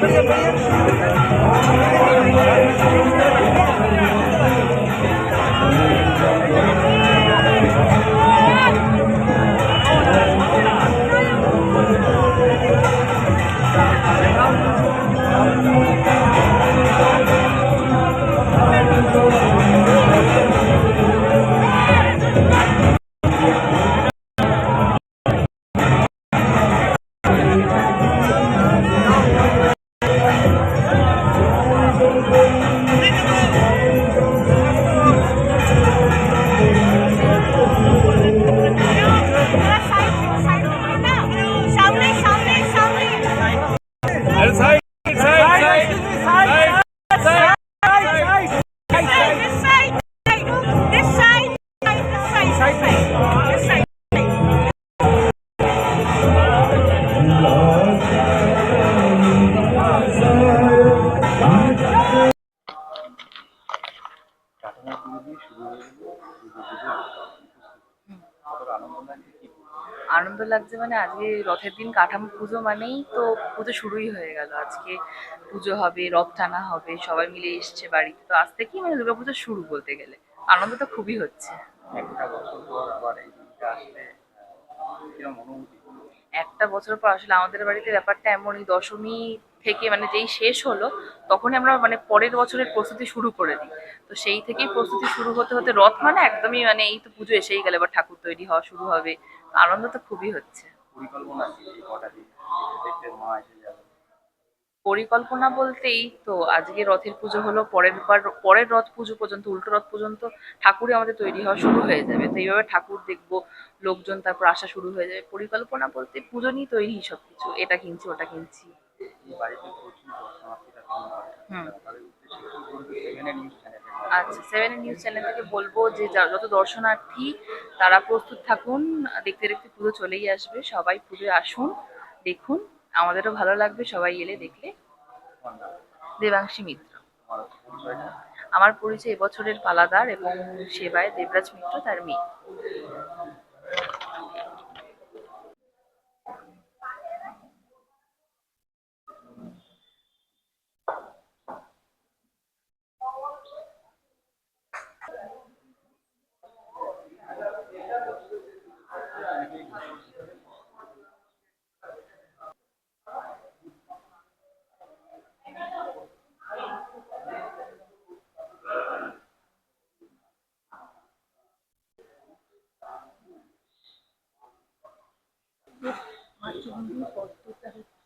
பெரிய பெரிய আনন্দ লাগছে মানে আজকে রথের দিন কাঠামো পুজো মানেই তো পুজো শুরুই হয়ে গেল। আজকে পুজো হবে রথ টানা হবে সবাই মিলে এসছে বাড়িতে। তো আজ থেকেই মানে দুর্গাপুজো শুরু বলতে গেলে। আনন্দ তো খুবই হচ্ছে। একটা বছর পর আসলে আমাদের বাড়িতে ব্যাপারটা এমনই দশমী থেকে মানে যেই শেষ হলো তখনই আমরা মানে পরের বছরের প্রস্তুতি শুরু করে দিই। তো সেই থেকেই প্রস্তুতি শুরু হতে হতে রথ মানে একদমই মানে এই তো পুজো এসেই গেলে এবার ঠাকুর তৈরি হওয়া শুরু হবে আনন্দ তো খুবই হচ্ছে। পরিকল্পনা বলতেই তো আজকে রথের পুজো হলো পরের বার পরের রথ পুজো পর্যন্ত উল্টো রথ পর্যন্ত ঠাকুরই আমাদের তৈরি হওয়া শুরু হয়ে যাবে। তো এইভাবে ঠাকুর দেখব লোকজন তারপর আসা শুরু হয়ে যাবে। পরিকল্পনা বলতে পুজো নিয়ে তৈরি সব কিছু এটা কিনছি ওটা কিনছি। হুম। আচ্ছা সেভেন নিউজ চ্যানেল থেকে বলব যে, যা- যত দর্শনার্থী, তারা প্রস্তুত থাকুন। দেখতে দেখতে পুজো চলেই আসবে। সবাই পুজোয় আসুন, দেখুন। আমাদেরও ভালো লাগবে সবাই এলে দেখলে। দেবাংশী মিত্র। আমার পরিচয় এবছরের পালাদার এবং সেবায় দেবরাজ মিত্র, তার মেয়ে। পদ্ধতিটা হচ্ছে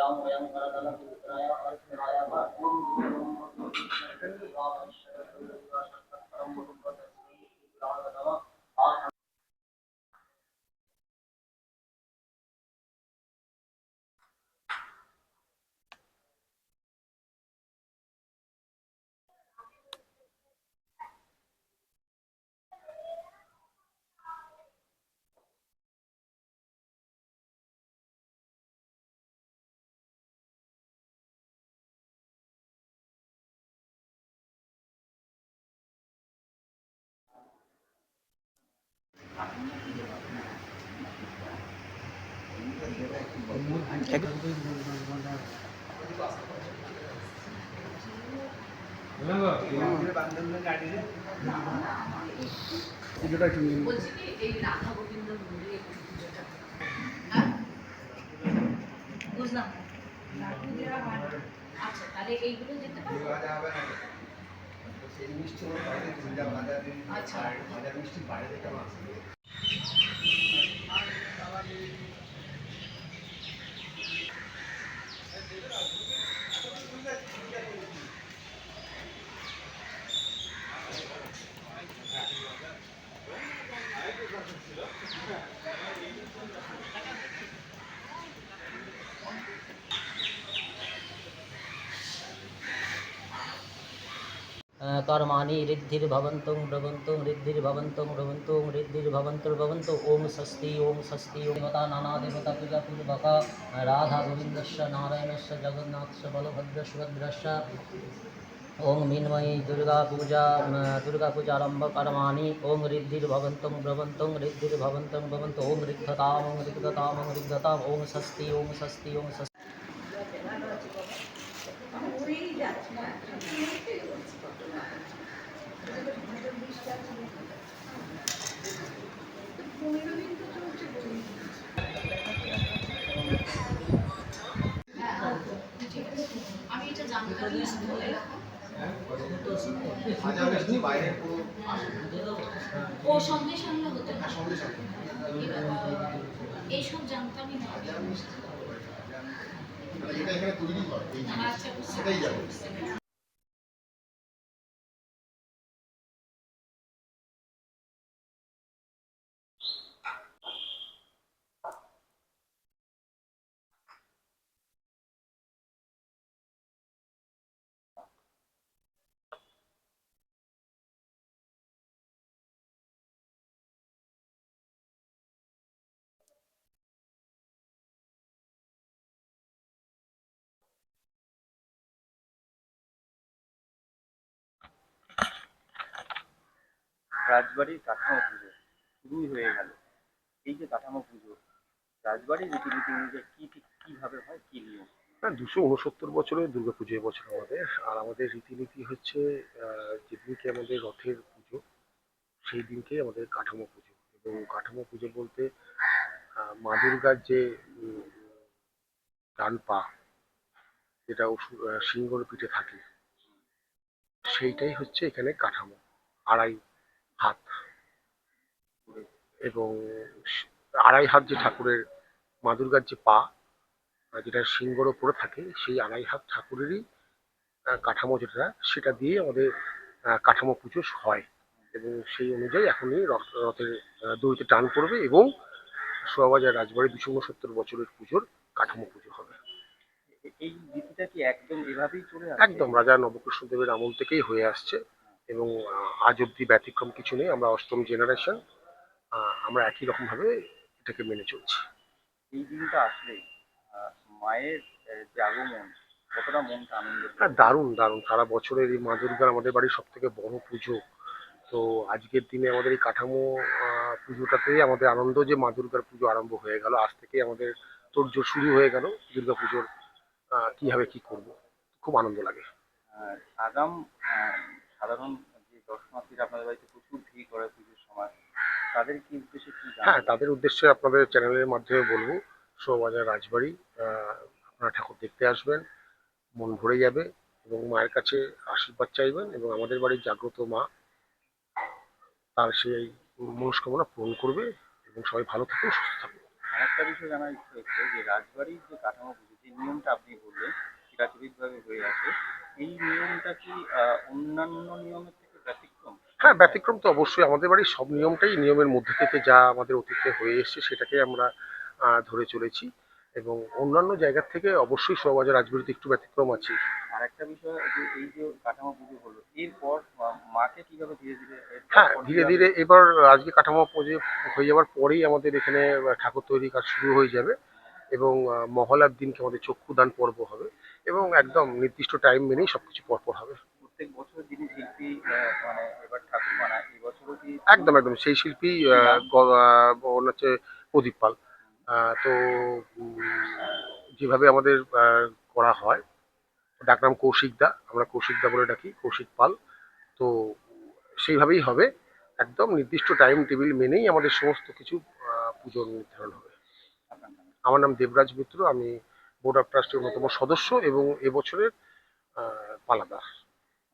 Thank you. পুজোটা একটু নিন বলছি কি, এই রাধা গোবিন্দ মন্দিরে হ্যাঁ? বুঝলাম। আচ্ছা তাহলে এইগুলো যেতে পারব? আচ্ছা। कर्माणि रिद्धिर्भवन्तं भ्रवन्तं रिद्धिर्भवन्तं भ्रवन्तं रिद्धिर्भवन्तर्भवन्तो ॐ षष्ठी ॐ षष्ठी ॐ देवता, नानादेवता, पूजापूर्वक राधा गोविन्दस्य नारायणस्य जगन्नाथस्य बलभद्रसुभद्रस्य ॐ मिन्मयी, दुर्गापूजा दुर्गापूजारम्भ कर्माणि ॐ रिद्धिर्भवन्तं भ्रवन्तं रिद्धिर्भवन्तं भवन्तो ॐ रिद्धतां रिद्धतां रिद्धतां ॐ षष्ठी ॐ षष्ठी ॐ षष्ठी ও সঙ্গে সঙ্গে হতো না। এইসব জানতামই না বুঝতে পেরেছি। রাজবাড়ির কাঠামো পুজো শুরুই হয়ে গেল। এই যে কাঠামো পুজো, রাজবাড়ির রীতিনীতি অনুযায়ী কি ঠিক কীভাবে হয়, কি নিয়ম? হ্যাঁ দুশো উনসত্তর বছরের দুর্গাপুজো এবছর আমাদের, আর আমাদের রীতিনীতি হচ্ছে যেদিনকে আমাদের রথের পুজো, সেই দিনকেই আমাদের কাঠামো পুজো। এবং কাঠামো পুজো বলতে মা দুর্গার যে ডান পা, যেটা সিংহর পিঠে থাকে, সেইটাই হচ্ছে এখানে কাঠামো। আড়াই হাত এবং আড়াই হাত যে ঠাকুরের মা দুর্গার যে পা যেটা সিংহর ওপরে থাকে সেই আড়াই হাত ঠাকুরেরই কাঠামো যেটা সেটা দিয়ে আমাদের কাঠামো পুজো হয়। এবং সেই অনুযায়ী এখনই রথ- রথের দড়িতে টান পড়বে এবং শোয়াবাজার রাজবাড়ি দুশো উনসত্তর বছরের পুজোর কাঠামো পুজো হবে। এই রীতিটা কি একদম এভাবেই চলে একদম রাজা নবকৃষ্ণদেবের আমল থেকেই হয়ে আসছে। এবং আজ অব্দি ব্যতিক্রম কিছু নেই। আমরা অষ্টম জেনারেশন আমরা একই রকম ভাবে এটাকে মেনে চলছি। এই দিনটা আসলে মায়ের যে আগমন কতটা মনটা আনন্দ? হ্যাঁ দারুণ দারুণ। সারা বছরের এই মা দুর্গার আমাদের বাড়ির সব থেকে বড় পুজো। তো আজকের দিনে আমাদের এই কাঠামো পুজোটাতেই আমাদের আনন্দ যে মা দুর্গার পুজো আরম্ভ হয়ে গেল। আজ থেকে আমাদের তোড়জোড় শুরু হয়ে গেল দুর্গা পুজোর কীভাবে কি করব। খুব আনন্দ লাগে। আর আগাম সাধারণ যে দর্শনার্থীরা আপনাদের বাড়িতে প্রচুর ভিড় করে পুজোর সময় তাদের কি উদ্দেশ্যে কি হ্যাঁ তাদের উদ্দেশ্যে আপনাদের চ্যানেলের মাধ্যমে বলব শোবাজার রাজবাড়ি আপনারা ঠাকুর দেখতে আসবেন মন ভরে যাবে এবং মায়ের কাছে আশীর্বাদ চাইবেন এবং আমাদের বাড়ির জাগ্রত মা তার সেই মনস্কামনা পূরণ করবে এবং সবাই ভালো থাকুন সুস্থ থাকুন। আরেকটা বিষয় জানার ইচ্ছে হচ্ছে যে রাজবাড়ির যে কাঠামো যে নিয়মটা আপনি বললেন চিরাচরিতভাবে হয়ে আছে। এই নিয়মটা কি অন্যান্য নিয়মের থেকে ব্যতিক্রম? হ্যাঁ ব্যতিক্রম তো অবশ্যই। আমাদের বাড়ির সব নিয়মটাই নিয়মের মধ্যে থেকে যা আমাদের অতীতে হয়ে এসছে সেটাকে আমরা ধরে চলেছি। এবং অন্যান্য জায়গার থেকে অবশ্যই শোভাবাজার রাজবাড়িতে একটু ব্যতিক্রম আছে। আর একটা বিষয় যে এই যে কাঠামো পুজো হলো এরপর মাকে কীভাবে ধীরে ধীরে হ্যাঁ ধীরে ধীরে এবার আজকে কাঠামো পুজো হয়ে যাওয়ার পরেই আমাদের এখানে ঠাকুর তৈরি কাজ শুরু হয়ে যাবে। এবং মহলার দিনকে আমাদের চক্ষুদান পর্ব হবে এবং একদম নির্দিষ্ট টাইম মেনেই সবকিছু পরপর হবে। প্রত্যেক বছর যিনি শিল্পী মানে এবার ঠাকুর বানায় এই কি একদম একদম। সেই শিল্পী হচ্ছে প্রদীপ পাল। তো যেভাবে আমাদের করা হয় ডাকনাম কৌশিক দা আমরা কৌশিক দা বলে ডাকি কৌশিক পাল। তো সেইভাবেই হবে। একদম নির্দিষ্ট টাইম টেবিল মেনেই আমাদের সমস্ত কিছু পুজোর নির্ধারণ হবে? আমার নাম দেবরাজ মিত্র আমি বোর্ড অফ ট্রাস্টের অন্যতম সদস্য এবং এবছরের পালাদার।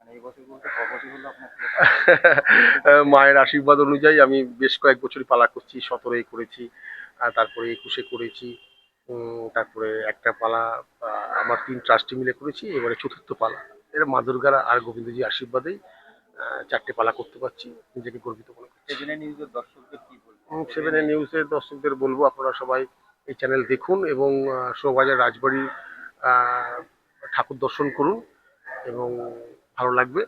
মানে মায়ের আশীর্বাদ অনুযায়ী আমি বেশ কয়েক বছরই পালা করছি সতেরোই করেছি তারপরে একুশে করেছি তারপরে একটা পালা আমার তিন ট্রাস্টি মিলে করেছি এবারে চতুর্থ পালা। এটা মা দুর্গার আর গোবিন্দজি আশীর্বাদেই চারটে পালা করতে পারছি নিজেকে গর্বিত মনে করছি। সেদিনে নিউজের দর্শকদের কি বলব সেভেনের নিউজের দর্শকদের বলব আপনারা সবাই এই চ্যানেল দেখুন এবং শোবাজার শোভাবাজার রাজবাড়ির ঠাকুর দর্শন করুন এবং ভালো লাগবে।